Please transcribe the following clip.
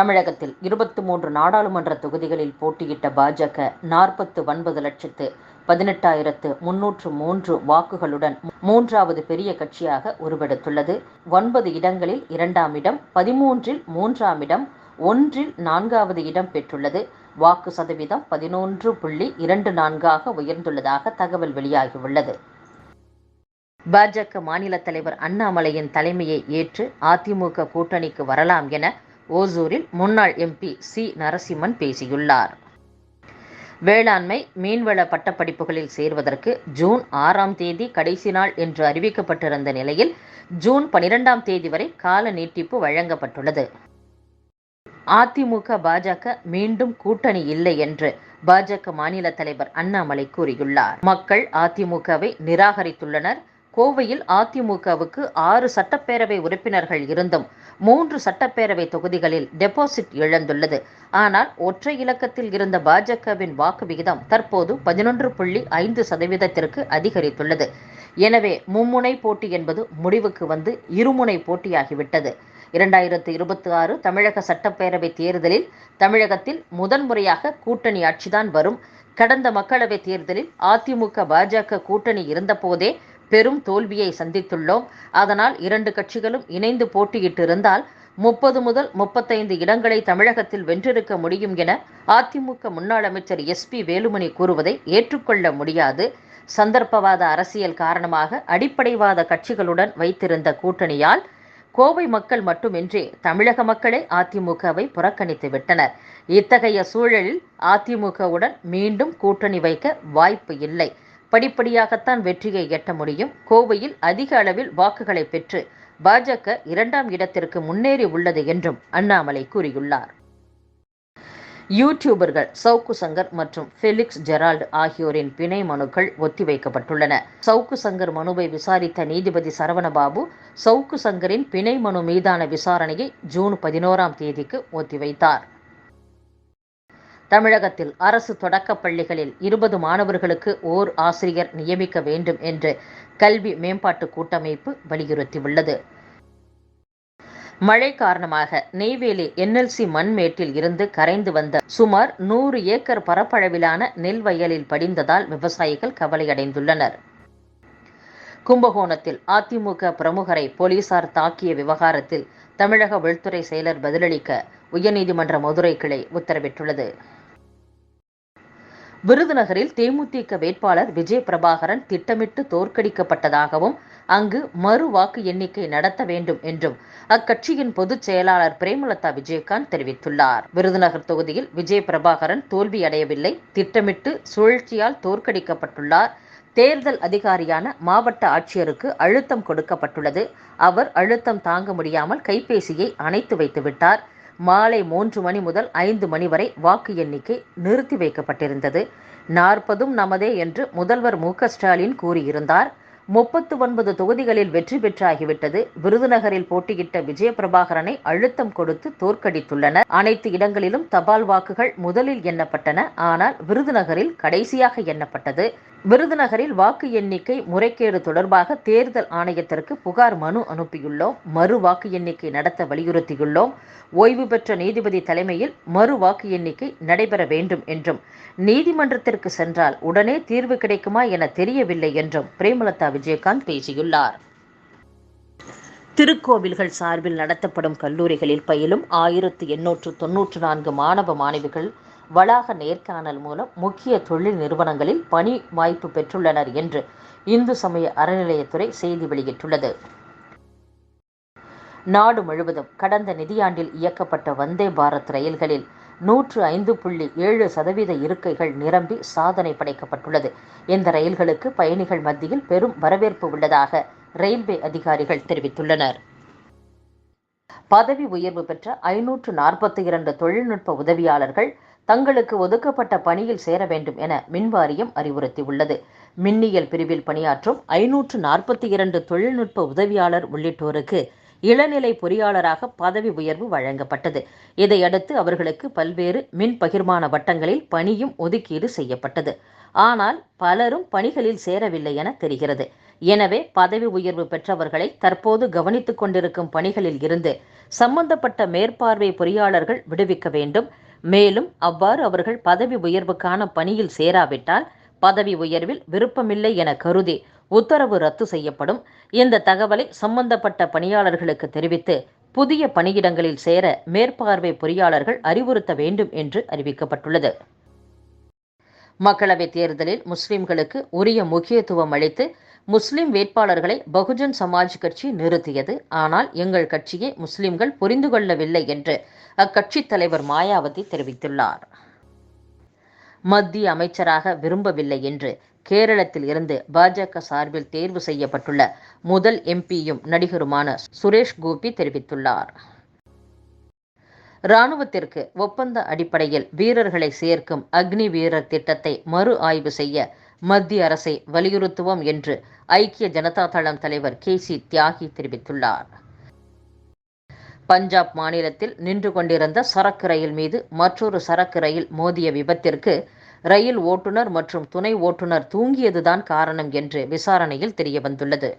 தமிழகத்தில் இருபத்தி மூன்று நாடாளுமன்ற தொகுதிகளில் போட்டியிட்ட பாஜக நாற்பத்து ஒன்பது லட்சத்து பதினெட்டாயிரத்து முன்னூற்று மூன்று வாக்குகளுடன் மூன்றாவது பெரிய கட்சியாக உருவெடுத்துள்ளது. ஒன்பது இடங்களில் இரண்டாம் இடம் பதிமூன்றில் மூன்றாம் இடம் ஒன்றில் நான்காவது இடம் பெற்றுள்ளது. வாக்கு சதவீதம் பதினொன்று புள்ளி இரண்டு நான்காக உயர்ந்துள்ளதாக தகவல் வெளியாகியுள்ளது. பாஜக மாநில தலைவர் அண்ணாமலையின் தலைமையை ஏற்று அதிமுக கூட்டணிக்கு வரலாம் என ஓசூரில் முன்னாள் எம்பி சி. நரசிம்மன் பேசியுள்ளார். வேளாண்மை மீன்வள பட்டப்படிப்புகளில் சேர்வதற்கு ஜூன் ஆறாம் தேதி கடைசி நாள் என்று அறிவிக்கப்பட்டிருந்த நிலையில் ஜூன் பனிரெண்டாம் தேதி வரை கால நீட்டிப்பு வழங்கப்பட்டுள்ளது. அதிமுக பாஜக மீண்டும் கூட்டணி இல்லை என்று பாஜக மாநில தலைவர் அண்ணாமலை கூறியுள்ளார். மக்கள் அதிமுகவை நிராகரித்துள்ளனர். கோவையில் அதிமுகவுக்கு ஆறு சட்டப்பேரவை உறுப்பினர்கள் இருந்தும் மூன்று சட்டப்பேரவை தொகுதிகளில் டெபாசிட் இழந்துள்ளது. ஆனால் ஒற்றை இலக்கத்தில் இருந்த பாஜகவின் வாக்கு விகிதம் தற்போது பதினொன்று புள்ளி ஐந்து சதவீதத்திற்கு அதிகரித்துள்ளது. எனவே மும்முனை போட்டி என்பது முடிவுக்கு வந்து இருமுனை போட்டியாகிவிட்டது. இரண்டாயிரத்து இருபத்தி ஆறு தமிழக சட்டப்பேரவை தேர்தலில் தமிழகத்தில் முதன்முறையாக கூட்டணி ஆட்சிதான் வரும். கடந்த மக்களவைத் தேர்தலில் அதிமுக பாஜக கூட்டணி இருந்தபோதே பெரும் தோல்வியை சந்தித்துள்ளோம். அதனால் இரண்டு கட்சிகளும் இணைந்து போட்டியிட்டிருந்தால் முப்பது முதல் முப்பத்தைந்து இடங்களை தமிழகத்தில் வென்றிருக்க முடியும் என அதிமுக முன்னாள் அமைச்சர் எஸ் பி வேலுமணி கூறுவதை ஏற்றுக்கொள்ள முடியாது. சந்தர்ப்பவாத அரசியல் காரணமாக அடிப்படைவாத கட்சிகளுடன் வைத்திருந்த கூட்டணியால் கோவை மக்கள் மட்டுமின்றி தமிழக மக்களே அதிமுகவை புறக்கணித்து விட்டனர். இத்தகைய சூழலில் அதிமுகவுடன் மீண்டும் கூட்டணி வைக்க வாய்ப்பு இல்லை. படிப்படியாகத்தான் வெற்றியை எட்ட முடியும். கோவையில் அதிக அளவில் வாக்குகளை பெற்று பாஜக இரண்டாம் இடத்திற்கு முன்னேறி உள்ளது என்றும் அண்ணாமலை கூறியுள்ளார். யூடியூபர்கள் சவுக்கு சங்கர் மற்றும் ஃபெலிக்ஸ் ஜெரால்டு ஆகியோரின் பிணை மனுக்கள் ஒத்திவைக்கப்பட்டுள்ளன. சவுக்கு சங்கர் மனுவை விசாரித்த நீதிபதி சரவணபாபு சவுக்கு சங்கரின் பிணை மனு மீதான விசாரணையை ஜூன் பதினோராம் தேதிக்கு ஒத்திவைத்தார். தமிழகத்தில் அரசு தொடக்கப் பள்ளிகளில் இருபது மாணவர்களுக்கு ஓர் ஆசிரியர் நியமிக்க வேண்டும் என்று கல்வி மேம்பாட்டு கூட்டமைப்பு வலியுறுத்தியுள்ளது. மழை காரணமாக நெய்வேலி என்எல்சி மண்மேட்டில் இருந்து கரைந்து வந்த சுமார் நூறு ஏக்கர் பரப்பளவிலான நெல் வயலில் படிந்ததால் விவசாயிகள் கவலையடைந்துள்ளனர். கும்பகோணத்தில் அதிமுக பிரமுகரை போலீசார் தாக்கிய விவகாரத்தில் தமிழக உள்துறை செயலர் பதிலளிக்க உயர்நீதிமன்ற மதுரை கிளை உத்தரவிட்டுள்ளது. விருதுநகரில் தேமுதிக வேட்பாளர் விஜய் பிரபாகரன் திட்டமிட்டு தோற்கடிக்கப்பட்டதாகவும் அங்கு மறு வாக்கு எண்ணிக்கை நடத்த வேண்டும் என்றும் அக்கட்சியின் பொதுச் செயலாளர் பிரேமலதா விஜயகாந்த் தெரிவித்துள்ளார். விருதுநகர் தொகுதியில் விஜய் பிரபாகரன் தோல்வியடையவில்லை. திட்டமிட்டு சுழற்சியால் தோற்கடிக்கப்பட்டுள்ளார். தேர்தல் அதிகாரியான மாவட்ட ஆட்சியருக்கு அழுத்தம் கொடுக்கப்பட்டுள்ளது. அவர் அழுத்தம் தாங்க முடியாமல் கைபேசியை அணைத்து வைத்துவிட்டார். மாலை மூன்று மணி முதல் ஐந்து மணி வரை வாக்கு எண்ணிக்கை நிறுத்தி வைக்கப்பட்டிருந்தது. நாற்பதும் நமதே என்று முதல்வர் மு ஸ்டாலின் கூறியிருந்தார். முப்பத்து ஒன்பது தொகுதிகளில் வெற்றி பெற்றாகிவிட்டது. விருதுநகரில் போட்டியிட்ட விஜயபிரபாகரனை அழுத்தம் கொடுத்து தோற்கடித்துள்ளனர். அனைத்து இடங்களிலும் தபால் வாக்குகள் முதலில் எண்ணப்பட்டன. ஆனால் விருதுநகரில் கடைசியாக எண்ணப்பட்டது. விருதுநகரில் வாக்கு எண்ணிக்கை முறைகேடு தொடர்பாக தேர்தல் ஆணையத்திற்கு புகார் மனு அனுப்பியுள்ளோம். மறு வாக்கு எண்ணிக்கை நடத்த வலியுறுத்தியுள்ளோம். ஓய்வு பெற்ற நீதிபதி தலைமையில் மறு வாக்கு எண்ணிக்கை நடைபெற வேண்டும் என்றும் நீதிமன்றத்திற்கு சென்றால் உடனே தீர்வு கிடைக்குமா என தெரியவில்லை என்றும் பிரேமலதா விஜயகாந்த் பேசியுள்ளார். திருக்கோவில்கள் சார்பில் நடத்தப்படும் கல்லூரிகளில் பயிலும் ஆயிரத்து எண்ணூற்று தொன்னூற்று நான்கு மாணவ மாணவிகள் வளாக நேர்காணல் மூலம் முக்கிய தொழில் நிறுவனங்களில் பணி வாய்ப்பு பெற்றுள்ளனர் என்று இந்து சமய அறநிலையத்துறை செய்தி வெளியிட்டுள்ளது. நாடு முழுவதும் கடந்த நிதியாண்டில் இயக்கப்பட்ட வந்தே பாரத் ரயில்களில் நூற்று ஐந்து புள்ளி ஏழு சதவீத இருக்கைகள் நிரம்பி சாதனை படைக்கப்பட்டுள்ளது. இந்த ரயில்களுக்கு பயணிகள் மத்தியில் பெரும் வரவேற்பு உள்ளதாக ரயில்வே அதிகாரிகள் தெரிவித்துள்ளனர். பதவி உயர்வு பெற்ற ஐநூற்று நாற்பத்தி இரண்டு தொழில்நுட்ப உதவியாளர்கள் தங்களுக்கு ஒதுக்கப்பட்ட பணியில் சேர வேண்டும் என மின்வாரியம் அறிவுறுத்தியுள்ளது. மின்னியல் பிரிவில் பணியாற்றும் ஐநூற்று நாற்பத்தி இரண்டு தொழில்நுட்ப உதவியாளர் உள்ளிட்டோருக்கு இளநிலை பொறியாளராக பதவி உயர்வு வழங்கப்பட்டது. இதையடுத்து அவர்களுக்கு பல்வேறு மின் பகிர்மான வட்டங்களில் பணியும் ஒதுக்கீடு செய்யப்பட்டது. ஆனால் பலரும் பணிகளில் சேரவில்லை என தெரிகிறது. எனவே பதவி உயர்வு பெற்றவர்களை தற்போது கவனித்துக் கொண்டிருக்கும் பணிகளில் இருந்து சம்பந்தப்பட்ட மேற்பார்வை பொறியாளர்கள் விடுவிக்க வேண்டும். மேலும் அவ்வாறு அவர்கள் பதவி உயர்வுக்கான பணியில் சேராவிட்டால் பதவி உயர்வில் விருப்பமில்லை என கருதி உத்தரவு ரத்து செய்யப்படும். இந்த தகவலை சம்பந்தப்பட்ட பணியாளர்களுக்கு தெரிவித்து புதிய பணியிடங்களில் சேர மேற்பார்வை பொறியாளர்கள் அறிவுறுத்த வேண்டும் என்று அறிவிக்கப்பட்டுள்ளது. மக்களவைத் தேர்தலில் முஸ்லிம்களுக்கு உரிய முக்கியத்துவம் அளித்து முஸ்லிம் வேட்பாளர்களை பகுஜன் சமாஜ் கட்சி நிறுத்தியது. ஆனால் எங்கள் கட்சியை முஸ்லிம்கள் புரிந்து கொள்ளவில்லை என்று அக்கட்சி தலைவர் மாயாவதி தெரிவித்துள்ளார். மத்திய அமைச்சராக விரும்பவில்லை என்று கேரளத்தில் இருந்து பாஜக சார்பில் தேர்வு செய்யப்பட்டுள்ள முதல் எம்பியும் நடிகருமான சுரேஷ் கோபி தெரிவித்துள்ளார். இராணுவத்திற்கு ஒப்பந்த அடிப்படையில் வீரர்களை சேர்க்கும் அக்னி வீரர் திட்டத்தை மறு ஆய்வு செய்ய மத்திய அரசை வலியுறுத்துவோம் என்று ஐக்கிய ஜனதா தளம் தலைவர் கே சி தியாகி தெரிவித்துள்ளார். பஞ்சாப் மாநிலத்தில் நின்று கொண்டிருந்த சரக்கு ரயில் மீது மற்றொரு சரக்கு ரயில் மோதிய விபத்திற்கு ரயில் ஓட்டுநர் மற்றும் துணை ஓட்டுநர் தூங்கியதுதான் காரணம் என்று விசாரணையில் தெரியவந்துள்ளது.